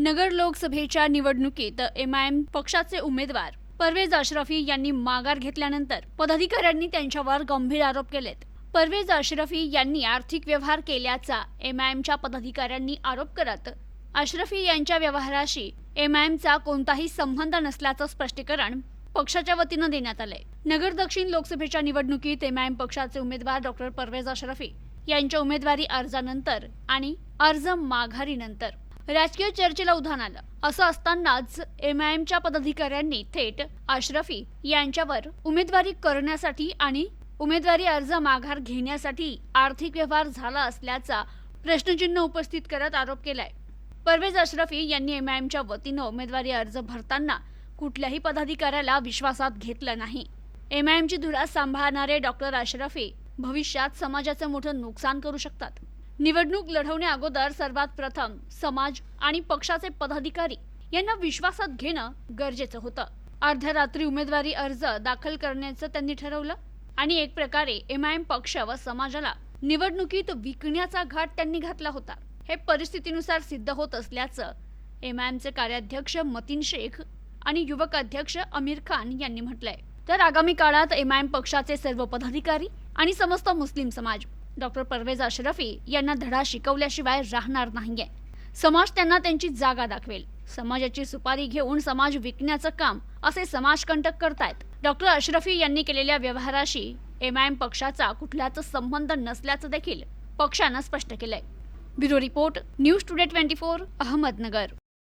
नगर लोकसभेच्या निवडणुकीत M I am पक्षाचे उमेदवार परवेज अशरफी यांनी माघार घेतल्यानंतर पदाधिकाऱ्यांनी त्यांच्यावर गंभीर आरोप केलेत. परवेज अशरफी यांनी आर्थिक व्यवहार केल्याचा एम आय एमच्या पदाधिकाऱ्यांनी आरोप करत अशरफी यांच्या व्यवहाराशी एम आय एमचा कोणताही संबंध नसल्याचं स्पष्टीकरण पक्षाच्या वतीनं देण्यात आलंय. नगर दक्षिण लोकसभेच्या निवडणुकीत एम आय एम पक्षाचे उमेदवार डॉक्टर परवेज अशरफी यांच्या उमेदवारी अर्जानंतर आणि अर्ज माघारीनंतर राजकीय चर्चेला उधाण आलं. असं असतानाच एम आय एमच्या पदाधिकाऱ्यांनी थेट आश्रफी यांच्यावर उमेदवारी करण्यासाठी आणि उमेदवारी अर्ज माघार घेण्यासाठी आर्थिक व्यवहार झाला असल्याचा प्रश्नचिन्ह उपस्थित करत आरोप केलाय. परवेज अश्रफी यांनी एम आय एमच्या वतीनं उमेदवारी अर्ज भरताना कुठल्याही पदाधिकाऱ्याला विश्वासात घेतलं नाही. एम आय एमची धुरा सांभाळणारे डॉक्टर अश्रफी भविष्यात समाजाचं मोठं नुकसान करू शकतात. निवडणूक लढवण्या अगोदर सर्वात प्रथम समाज आणि पक्षाचे पदाधिकारी यांना विश्वासात घेणं गरजेचं होतं. अर्ध्या रात्री उमेदवारी अर्ज दाखल करण्याचं त्यांनी ठरवलं आणि एक प्रकारे एम आय एम पक्ष व समाजाला निवडणुकीत विकण्याचा घाट त्यांनी घातला होता. हे परिस्थितीनुसार सिद्ध होत असल्याचं एम आय एमचे कार्याध्यक्ष मतीन शेख आणि युवक अध्यक्ष आमिर खान यांनी म्हटलंय. तर आगामी काळात एम आय एम पक्षाचे सर्व पदाधिकारी आणि समस्त मुस्लिम समाज डॉक्टर परवेज अशरफी यांना धडा शिकवल्याशिवाय राहणार नाहीये. समाज त्यांना त्यांची जागा दाखवेल. समाजाची सुपारी घेऊन समाज विकण्याचं काम असे समाजकंटक करतायत. डॉक्टर अशरफी यांनी केलेल्या व्यवहाराशी एम आय एम पक्षाचा कुठल्याच संबंध नसल्याचं देखील पक्षानं स्पष्ट केलंय. Bureau report news today twenty four Ahmednagar.